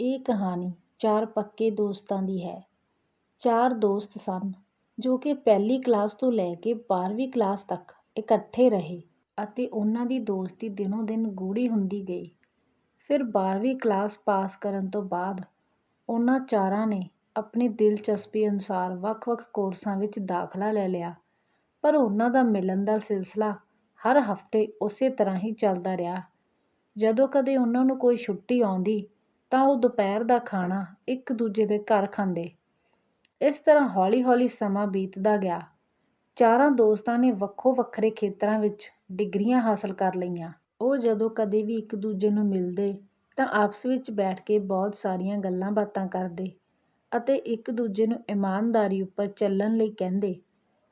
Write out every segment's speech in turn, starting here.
ਇਹ ਕਹਾਣੀ ਚਾਰ ਪੱਕੇ ਦੋਸਤਾਂ ਦੀ ਹੈ। ਚਾਰ ਦੋਸਤ ਸਨ ਜੋ ਕਿ ਪਹਿਲੀ ਕਲਾਸ ਤੋਂ ਲੈ ਕੇ ਬਾਰ੍ਹਵੀਂ ਕਲਾਸ ਤੱਕ ਇਕੱਠੇ ਰਹੇ ਅਤੇ ਉਹਨਾਂ ਦੀ ਦੋਸਤੀ ਦਿਨੋਂ-ਦਿਨ ਗੂੜ੍ਹੀ ਹੁੰਦੀ ਗਈ। ਫਿਰ ਬਾਰ੍ਹਵੀਂ ਕਲਾਸ ਪਾਸ ਕਰਨ ਤੋਂ ਬਾਅਦ ਉਹਨਾਂ ਚਾਰਾਂ ਨੇ ਆਪਣੀ ਦਿਲਚਸਪੀ ਅਨੁਸਾਰ ਵੱਖ-ਵੱਖ ਕੋਰਸਾਂ ਵਿੱਚ ਦਾਖ਼ਲਾ ਲੈ ਲਿਆ। ਪਰ ਉਹਨਾਂ ਦਾ ਮਿਲਣ ਦਾ ਸਿਲਸਿਲਾ ਹਰ ਹਫ਼ਤੇ ਉਸੇ ਤਰ੍ਹਾਂ ਹੀ ਚੱਲਦਾ ਰਿਹਾ। ਜਦੋਂ ਕਦੇ ਉਹਨਾਂ ਨੂੰ ਕੋਈ ਛੁੱਟੀ ਆਉਂਦੀ ਤਾਂ ਉਹ ਦੁਪਹਿਰ ਦਾ ਖਾਣਾ ਇੱਕ-ਦੂਜੇ ਦੇ ਘਰ ਖਾਂਦੇ। ਇਸ ਤਰ੍ਹਾਂ ਹੌਲੀ-ਹੌਲੀ ਸਮਾਂ ਬੀਤਦਾ ਗਿਆ। ਚਾਰਾਂ ਦੋਸਤਾਂ ਨੇ ਵੱਖੋ-ਵੱਖਰੇ ਖੇਤਰਾਂ ਵਿੱਚ ਡਿਗਰੀਆਂ ਹਾਸਲ ਕਰ ਲਈਆਂ। ਉਹ ਜਦੋਂ ਕਦੇ ਵੀ ਇੱਕ-ਦੂਜੇ ਨੂੰ ਮਿਲਦੇ, ਤਾਂ ਆਪਸ ਵਿੱਚ ਬੈਠ ਕੇ ਬਹੁਤ ਸਾਰੀਆਂ ਗੱਲਾਂ-ਬਾਤਾਂ ਕਰਦੇ ਅਤੇ ਇੱਕ-ਦੂਜੇ ਨੂੰ ਇਮਾਨਦਾਰੀ ਉੱਪਰ ਚੱਲਣ ਲਈ ਕਹਿੰਦੇ।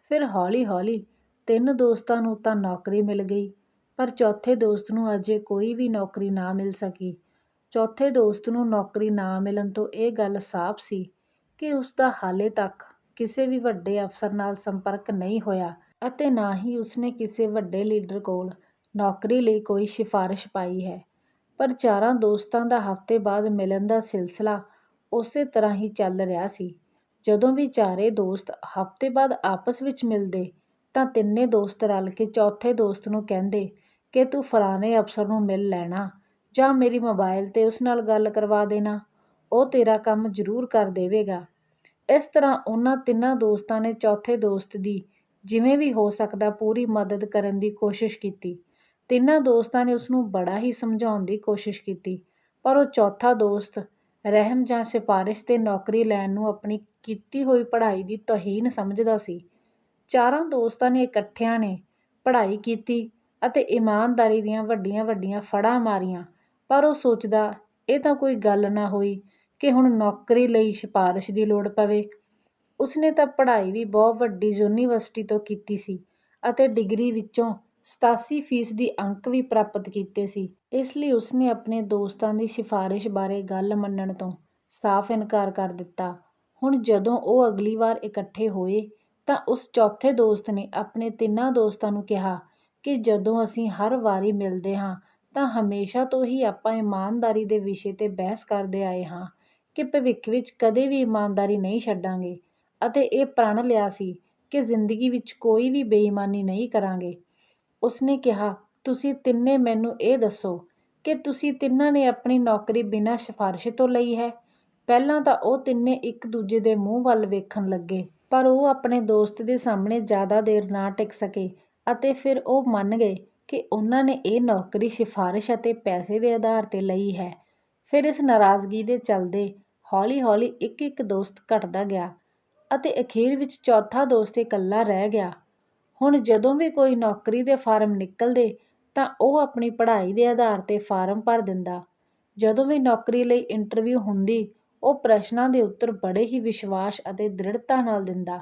ਫਿਰ ਹੌਲੀ-ਹੌਲੀ ਤਿੰਨ ਦੋਸਤਾਂ ਨੂੰ ਤਾਂ ਨੌਕਰੀ ਮਿਲ ਗਈ, ਪਰ ਚੌਥੇ ਦੋਸਤ ਨੂੰ ਅਜੇ ਕੋਈ ਵੀ ਨੌਕਰੀ ਨਾ ਮਿਲ ਸਕੀ। ਚੌਥੇ ਦੋਸਤ ਨੂੰ ਨੌਕਰੀ ਨਾ ਮਿਲਣ ਤੋਂ ਇਹ ਗੱਲ ਸਾਫ਼ ਸੀ ਕਿ ਉਸ ਦਾ ਹਾਲੇ ਤੱਕ ਕਿਸੇ ਵੀ ਵੱਡੇ ਅਫ਼ਸਰ ਨਾਲ ਸੰਪਰਕ ਨਹੀਂ ਹੋਇਆ ਅਤੇ ਨਾ ਹੀ ਉਸਨੇ ਕਿਸੇ ਵੱਡੇ ਲੀਡਰ ਕੋਲ ਨੌਕਰੀ ਲਈ ਕੋਈ ਸਿਫ਼ਾਰਸ਼ ਪਾਈ ਹੈ। ਪਰ ਚਾਰਾਂ ਦੋਸਤਾਂ ਦਾ ਹਫ਼ਤੇ ਬਾਅਦ ਮਿਲਣ ਦਾ ਸਿਲਸਿਲਾ ਉਸੇ ਤਰ੍ਹਾਂ ਹੀ ਚੱਲ ਰਿਹਾ ਸੀ। ਜਦੋਂ ਵੀ ਚਾਰੇ ਦੋਸਤ ਹਫ਼ਤੇ ਬਾਅਦ ਆਪਸ ਵਿੱਚ ਮਿਲਦੇ ਤਾਂ ਤਿੰਨੇ ਦੋਸਤ ਰਲ ਕੇ ਚੌਥੇ ਦੋਸਤ ਨੂੰ ਕਹਿੰਦੇ ਕਿ ਤੂੰ ਫਲਾਣੇ ਅਫ਼ਸਰ ਨੂੰ ਮਿਲ ਲੈਣਾ ਜਾਂ ਮੇਰੀ ਮੋਬਾਈਲ 'ਤੇ ਉਸ ਨਾਲ ਗੱਲ ਕਰਵਾ ਦੇਣਾ, ਉਹ ਤੇਰਾ ਕੰਮ ਜ਼ਰੂਰ ਕਰ ਦੇਵੇਗਾ। ਇਸ ਤਰ੍ਹਾਂ ਉਹਨਾਂ ਤਿੰਨਾਂ ਦੋਸਤਾਂ ਨੇ ਚੌਥੇ ਦੋਸਤ ਦੀ ਜਿਵੇਂ ਵੀ ਹੋ ਸਕਦਾ ਪੂਰੀ ਮਦਦ ਕਰਨ ਦੀ ਕੋਸ਼ਿਸ਼ ਕੀਤੀ। ਤਿੰਨਾਂ ਦੋਸਤਾਂ ਨੇ ਉਸ ਨੂੰ ਬੜਾ ਹੀ ਸਮਝਾਉਣ ਦੀ ਕੋਸ਼ਿਸ਼ ਕੀਤੀ ਪਰ ਉਹ ਚੌਥਾ ਦੋਸਤ ਰਹਿਮ ਜਾਂ ਸਿਫ਼ਾਰਸ਼ 'ਤੇ ਨੌਕਰੀ ਲੈਣ ਨੂੰ ਆਪਣੀ ਕੀਤੀ ਹੋਈ ਪੜ੍ਹਾਈ ਦੀ ਤੋਹੀਨ ਸਮਝਦਾ ਸੀ। ਚਾਰਾਂ ਦੋਸਤਾਂ ਨੇ ਇਕੱਠਿਆਂ ਨੇ ਪੜ੍ਹਾਈ ਕੀਤੀ ਅਤੇ ਇਮਾਨਦਾਰੀ ਦੀਆਂ ਵੱਡੀਆਂ-ਵੱਡੀਆਂ ਫੜਾਂ ਮਾਰੀਆਂ ਪਰ ਉਹ ਸੋਚਦਾ, ਇਹ ਤਾਂ ਕੋਈ ਗੱਲ ਨਾ ਹੋਈ ਕਿ ਹੁਣ ਨੌਕਰੀ ਲਈ ਸਿਫ਼ਾਰਸ਼ ਦੀ ਲੋੜ ਪਵੇ। ਉਸਨੇ ਤਾਂ ਪੜ੍ਹਾਈ ਵੀ ਬਹੁਤ ਵੱਡੀ ਯੂਨੀਵਰਸਿਟੀ ਤੋਂ ਕੀਤੀ ਸੀ ਅਤੇ ਡਿਗਰੀ ਵਿੱਚੋਂ ਸਤਾਸੀ ਫ਼ੀਸਦੀ ਅੰਕ ਵੀ ਪ੍ਰਾਪਤ ਕੀਤੇ ਸੀ। ਇਸ ਲਈ ਉਸਨੇ ਆਪਣੇ ਦੋਸਤਾਂ ਦੀ ਸਿਫ਼ਾਰਸ਼ ਬਾਰੇ ਗੱਲ ਮੰਨਣ ਤੋਂ ਸਾਫ਼ ਇਨਕਾਰ ਕਰ ਦਿੱਤਾ। ਹੁਣ ਜਦੋਂ ਉਹ ਅਗਲੀ ਵਾਰ ਇਕੱਠੇ ਹੋਏ ਤਾਂ ਉਸ ਚੌਥੇ ਦੋਸਤ ਨੇ ਆਪਣੇ ਤਿੰਨਾਂ ਦੋਸਤਾਂ ਨੂੰ ਕਿਹਾ ਕਿ ਜਦੋਂ ਅਸੀਂ ਹਰ ਵਾਰੀ ਮਿਲਦੇ ਹਾਂ ਤਾਂ ਹਮੇਸ਼ਾ ਤੋਂ ਹੀ ਆਪਾਂ ਇਮਾਨਦਾਰੀ ਦੇ ਵਿਸ਼ੇ 'ਤੇ ਬਹਿਸ ਕਰਦੇ ਆਏ ਹਾਂ ਕਿ ਭਵਿੱਖ ਵਿੱਚ ਕਦੇ ਵੀ ਇਮਾਨਦਾਰੀ ਨਹੀਂ ਛੱਡਾਂਗੇ ਅਤੇ ਇਹ ਪ੍ਰਣ ਲਿਆ ਸੀ ਕਿ ਜ਼ਿੰਦਗੀ ਵਿੱਚ ਕੋਈ ਵੀ ਬੇਈਮਾਨੀ ਨਹੀਂ ਕਰਾਂਗੇ। ਉਸਨੇ ਕਿਹਾ, ਤੁਸੀਂ ਤਿੰਨੇ ਮੈਨੂੰ ਇਹ ਦੱਸੋ ਕਿ ਤੁਸੀਂ ਤਿੰਨਾਂ ਨੇ ਆਪਣੀ ਨੌਕਰੀ ਬਿਨਾਂ ਸਿਫ਼ਾਰਸ਼ ਤੋਂ ਲਈ ਹੈ। ਪਹਿਲਾਂ ਤਾਂ ਉਹ ਤਿੰਨੇ ਇੱਕ-ਦੂਜੇ ਦੇ ਮੂੰਹ ਵੱਲ ਵੇਖਣ ਲੱਗੇ ਪਰ ਉਹ ਆਪਣੇ ਦੋਸਤ ਦੇ ਸਾਹਮਣੇ ਜ਼ਿਆਦਾ ਦੇਰ ਨਾ ਟਿਕ ਸਕੇ ਅਤੇ ਫਿਰ ਉਹ ਮੰਨ ਗਏ ਕਿ ਉਹਨਾਂ ਨੇ ਇਹ ਨੌਕਰੀ ਸਿਫ਼ਾਰਸ਼ ਅਤੇ ਪੈਸੇ ਦੇ ਆਧਾਰ 'ਤੇ ਲਈ ਹੈ। ਫਿਰ ਇਸ ਨਾਰਾਜ਼ਗੀ ਦੇ ਚੱਲਦੇ ਹੌਲੀ-ਹੌਲੀ ਇੱਕ-ਇੱਕ ਦੋਸਤ ਘਟਦਾ ਗਿਆ ਅਤੇ ਅਖੀਰ ਵਿੱਚ ਚੌਥਾ ਦੋਸਤ ਇਕੱਲਾ ਰਹਿ ਗਿਆ। ਹੁਣ ਜਦੋਂ ਵੀ ਕੋਈ ਨੌਕਰੀ ਦੇ ਫਾਰਮ ਨਿਕਲਦੇ ਤਾਂ ਉਹ ਆਪਣੀ ਪੜ੍ਹਾਈ ਦੇ ਆਧਾਰ 'ਤੇ ਫਾਰਮ ਭਰ ਦਿੰਦਾ। ਜਦੋਂ ਵੀ ਨੌਕਰੀ ਲਈ ਇੰਟਰਵਿਊ ਹੁੰਦੀ, ਉਹ ਪ੍ਰਸ਼ਨਾਂ ਦੇ ਉੱਤਰ ਬੜੇ ਹੀ ਵਿਸ਼ਵਾਸ ਅਤੇ ਦ੍ਰਿੜਤਾ ਨਾਲ ਦਿੰਦਾ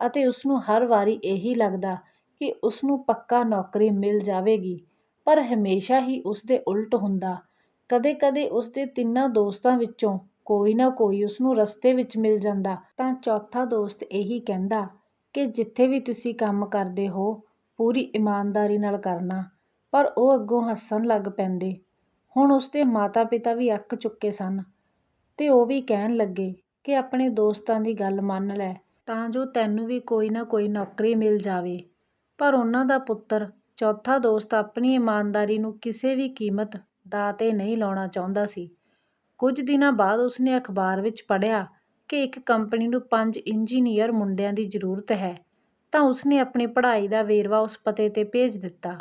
ਅਤੇ ਉਸ ਨੂੰ ਹਰ ਵਾਰੀ ਇਹੀ ਲੱਗਦਾ ਕਿ ਉਸ ਨੂੰ ਪੱਕਾ ਨੌਕਰੀ ਮਿਲ ਜਾਵੇਗੀ, ਪਰ ਹਮੇਸ਼ਾ ਹੀ ਉਸ ਦੇ ਉਲਟ ਹੁੰਦਾ। ਕਦੇ-ਕਦੇ ਉਸ ਦੇ ਤਿੰਨਾਂ ਦੋਸਤਾਂ ਵਿੱਚੋਂ ਕੋਈ ਨਾ ਕੋਈ ਉਸ ਨੂੰ ਰਸਤੇ ਵਿੱਚ ਮਿਲ ਜਾਂਦਾ ਤਾਂ ਚੌਥਾ ਦੋਸਤ ਇਹੀ ਕਹਿੰਦਾ ਕਿ ਜਿੱਥੇ ਵੀ ਤੁਸੀਂ ਕੰਮ ਕਰਦੇ ਹੋ, ਪੂਰੀ ਇਮਾਨਦਾਰੀ ਨਾਲ ਕਰਨਾ, ਪਰ ਉਹ ਅੱਗੋਂ ਹੱਸਣ ਲੱਗ ਪੈਂਦੇ। ਹੁਣ ਉਸ ਦੇ ਮਾਤਾ-ਪਿਤਾ ਵੀ ਅੱਕ ਚੁੱਕੇ ਸਨ ਤੇ ਉਹ ਵੀ ਕਹਿਣ ਲੱਗੇ ਕਿ ਆਪਣੇ ਦੋਸਤਾਂ ਦੀ ਗੱਲ ਮੰਨ ਲੈ, ਤਾਂ ਜੋ ਤੈਨੂੰ ਵੀ ਕੋਈ ਨਾ ਕੋਈ ਨੌਕਰੀ ਮਿਲ ਜਾਵੇ ਪਰ ਉਨ੍ਹਾਂ ਦਾ ਪੁੱਤਰ ਚੌਥਾ ਦੋਸਤ ਆਪਣੀ ਇਮਾਨਦਾਰੀ ਨੂੰ ਕਿਸੇ ਵੀ ਕੀਮਤ ਦਾਅ 'ਤੇ ਨਹੀਂ ਲਾਉਣਾ ਚਾਹੁੰਦਾ ਸੀ। ਕੁਝ ਦਿਨਾਂ ਬਾਅਦ ਉਸਨੇ ਅਖ਼ਬਾਰ ਵਿੱਚ ਪੜ੍ਹਿਆ ਕਿ ਇੱਕ ਕੰਪਨੀ ਨੂੰ ਪੰਜ ਇੰਜੀਨੀਅਰ ਮੁੰਡਿਆਂ ਦੀ ਜ਼ਰੂਰਤ ਹੈ ਤਾਂ ਉਸਨੇ ਆਪਣੀ ਪੜ੍ਹਾਈ ਦਾ ਵੇਰਵਾ ਉਸ ਪਤੇ 'ਤੇ ਭੇਜ ਦਿੱਤਾ।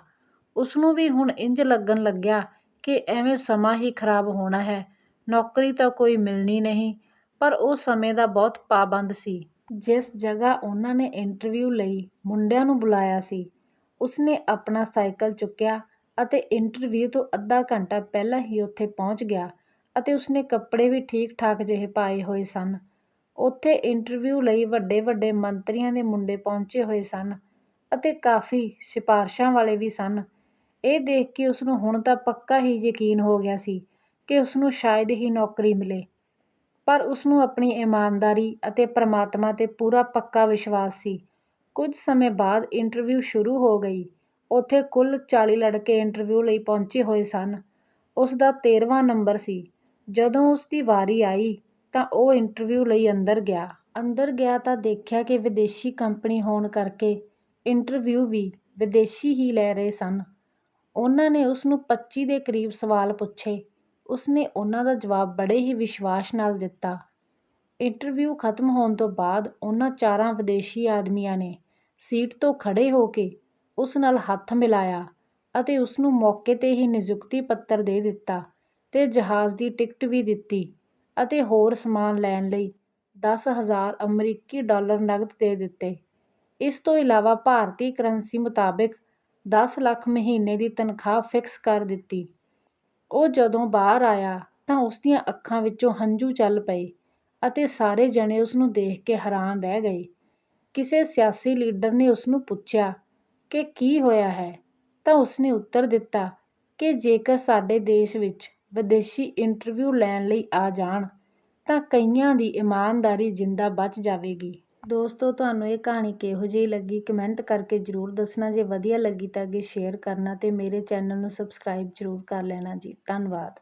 ਉਸਨੂੰ ਵੀ ਹੁਣ ਇੰਜ ਲੱਗਣ ਲੱਗਿਆ ਕਿ ਐਵੇਂ ਸਮਾਂ ਹੀ ਖ਼ਰਾਬ ਹੋਣਾ ਹੈ, ਨੌਕਰੀ ਤਾਂ ਕੋਈ ਮਿਲਣੀ ਨਹੀਂ ਪਰ ਉਹ ਸਮੇਂ ਦਾ ਬਹੁਤ ਪਾਬੰਦ ਸੀ। ਜਿਸ ਜਗ੍ਹਾ ਉਨ੍ਹਾਂ ਨੇ ਇੰਟਰਵਿਊ ਲਈ ਮੁੰਡਿਆਂ ਨੂੰ ਬੁਲਾਇਆ ਸੀ, ਉਸਨੇ ਆਪਣਾ ਸਾਈਕਲ ਚੁੱਕਿਆ ਅਤੇ ਇੰਟਰਵਿਊ ਤੋਂ ਅੱਧਾ ਘੰਟਾ ਪਹਿਲਾਂ ਹੀ ਉੱਥੇ ਪਹੁੰਚ ਗਿਆ ਅਤੇ ਉਸਨੇ ਕੱਪੜੇ ਵੀ ਠੀਕ-ਠਾਕ ਜਿਹੇ ਪਾਏ ਹੋਏ ਸਨ। ਉੱਥੇ ਇੰਟਰਵਿਊ ਲਈ ਵੱਡੇ-ਵੱਡੇ ਮੰਤਰੀਆਂ ਦੇ ਮੁੰਡੇ ਪਹੁੰਚੇ ਹੋਏ ਸਨ ਅਤੇ ਕਾਫ਼ੀ ਸਿਫ਼ਾਰਸ਼ਾਂ ਵਾਲੇ ਵੀ ਸਨ। ਇਹ ਦੇਖ ਕੇ ਉਸਨੂੰ ਹੁਣ ਤਾਂ ਪੱਕਾ ਹੀ ਯਕੀਨ ਹੋ ਗਿਆ ਸੀ ਕਿ ਉਸਨੂੰ ਸ਼ਾਇਦ ਹੀ ਨੌਕਰੀ ਮਿਲੇ ਪਰ ਉਸ ਨੂੰ ਆਪਣੀ ਇਮਾਨਦਾਰੀ ਅਤੇ ਪਰਮਾਤਮਾ 'ਤੇ ਪੂਰਾ ਪੱਕਾ ਵਿਸ਼ਵਾਸ ਸੀ। ਕੁਝ ਸਮੇਂ ਬਾਅਦ ਇੰਟਰਵਿਊ ਸ਼ੁਰੂ ਹੋ ਗਈ। ਉੱਥੇ ਕੁੱਲ ਚਾਲੀ ਲੜਕੇ ਇੰਟਰਵਿਊ ਲਈ ਪਹੁੰਚੇ ਹੋਏ ਸਨ। ਉਸ ਦਾ ਤੇਰ੍ਹਵਾਂ ਨੰਬਰ ਸੀ। ਜਦੋਂ ਉਸ ਦੀ ਵਾਰੀ ਆਈ ਤਾਂ ਉਹ ਇੰਟਰਵਿਊ ਲਈ ਅੰਦਰ ਗਿਆ ਅੰਦਰ ਗਿਆ ਤਾਂ ਦੇਖਿਆ ਕਿ ਵਿਦੇਸ਼ੀ ਕੰਪਨੀ ਹੋਣ ਕਰਕੇ ਇੰਟਰਵਿਊ ਵੀ ਵਿਦੇਸ਼ੀ ਹੀ ਲੈ ਰਹੇ ਸਨ ਉਹਨਾਂ ਨੇ ਉਸ ਨੂੰ 25 ਦੇ ਕਰੀਬ ਸਵਾਲ ਪੁੱਛੇ ਉਸਨੇ ਉਹਨਾਂ ਦਾ ਜਵਾਬ ਬੜੇ ਹੀ ਵਿਸ਼ਵਾਸ ਨਾਲ ਦਿੱਤਾ। ਇੰਟਰਵਿਊ ਖਤਮ ਹੋਣ ਤੋਂ ਬਾਅਦ ਉਹਨਾਂ ਚਾਰਾਂ ਵਿਦੇਸ਼ੀ ਆਦਮੀਆਂ ਨੇ ਸੀਟ ਤੋਂ ਖੜ੍ਹੇ ਹੋ ਕੇ ਉਸ ਨਾਲ ਹੱਥ ਮਿਲਾਇਆ ਅਤੇ ਉਸ ਨੂੰ ਮੌਕੇ 'ਤੇ ਹੀ ਨਿਯੁਕਤੀ ਪੱਤਰ ਦੇ ਦਿੱਤਾ ਤੇ ਜਹਾਜ਼ ਦੀ ਟਿਕਟ ਵੀ ਦਿੱਤੀ ਅਤੇ ਹੋਰ ਸਮਾਨ ਲੈਣ ਲਈ ਦਸ ਹਜ਼ਾਰ ਅਮਰੀਕੀ ਡਾਲਰ ਨਕਦ ਦੇ ਦਿੱਤੇ। ਇਸ ਤੋਂ ਇਲਾਵਾ ਭਾਰਤੀ ਕਰੰਸੀ ਮੁਤਾਬਿਕ ਦਸ ਲੱਖ ਮਹੀਨੇ ਦੀ ਤਨਖਾਹ ਫਿਕਸ ਕਰ ਦਿੱਤੀ। ਉਹ ਜਦੋਂ ਬਾਹਰ ਆਇਆ ਤਾਂ ਉਸ ਦੀਆਂ ਅੱਖਾਂ ਵਿੱਚੋਂ ਹੰਝੂ ਚੱਲ ਪਏ ਅਤੇ ਸਾਰੇ ਜਣੇ ਉਸ ਨੂੰ ਦੇਖ ਕੇ ਹੈਰਾਨ ਰਹਿ ਗਏ। ਕਿਸੇ ਸਿਆਸੀ ਲੀਡਰ ਨੇ ਉਸ ਨੂੰ ਪੁੱਛਿਆ ਕਿ ਕੀ ਹੋਇਆ ਹੈ? ਤਾਂ ਉਸਨੇ ਉੱਤਰ ਦਿੱਤਾ ਕਿ ਜੇਕਰ ਸਾਡੇ ਦੇਸ਼ ਵਿੱਚ ਵਿਦੇਸ਼ੀ ਇੰਟਰਵਿਊ ਲੈਣ ਲਈ ਆ ਜਾਣ ਤਾਂ ਕਈਆਂ ਦੀ ਇਮਾਨਦਾਰੀ ਜਿੰਦਾ ਬਚ ਜਾਵੇਗੀ। ਦੋਸਤੋ, ਤੁਹਾਨੂੰ ਇਹ ਕਹਾਣੀ ਕਿਹੋ ਜਿਹੀ ਲੱਗੀ? ਕਮੈਂਟ ਕਰਕੇ ਜ਼ਰੂਰ ਦੱਸਣਾ। ਜੇ ਵਧੀਆ ਲੱਗੀ ਤਾਂ ਅੱਗੇ ਸ਼ੇਅਰ ਕਰਨਾ ਤੇ ਮੇਰੇ ਚੈਨਲ ਨੂੰ ਸਬਸਕ੍ਰਾਈਬ ਜ਼ਰੂਰ ਕਰ ਲੈਣਾ ਜੀ। ਧੰਨਵਾਦ।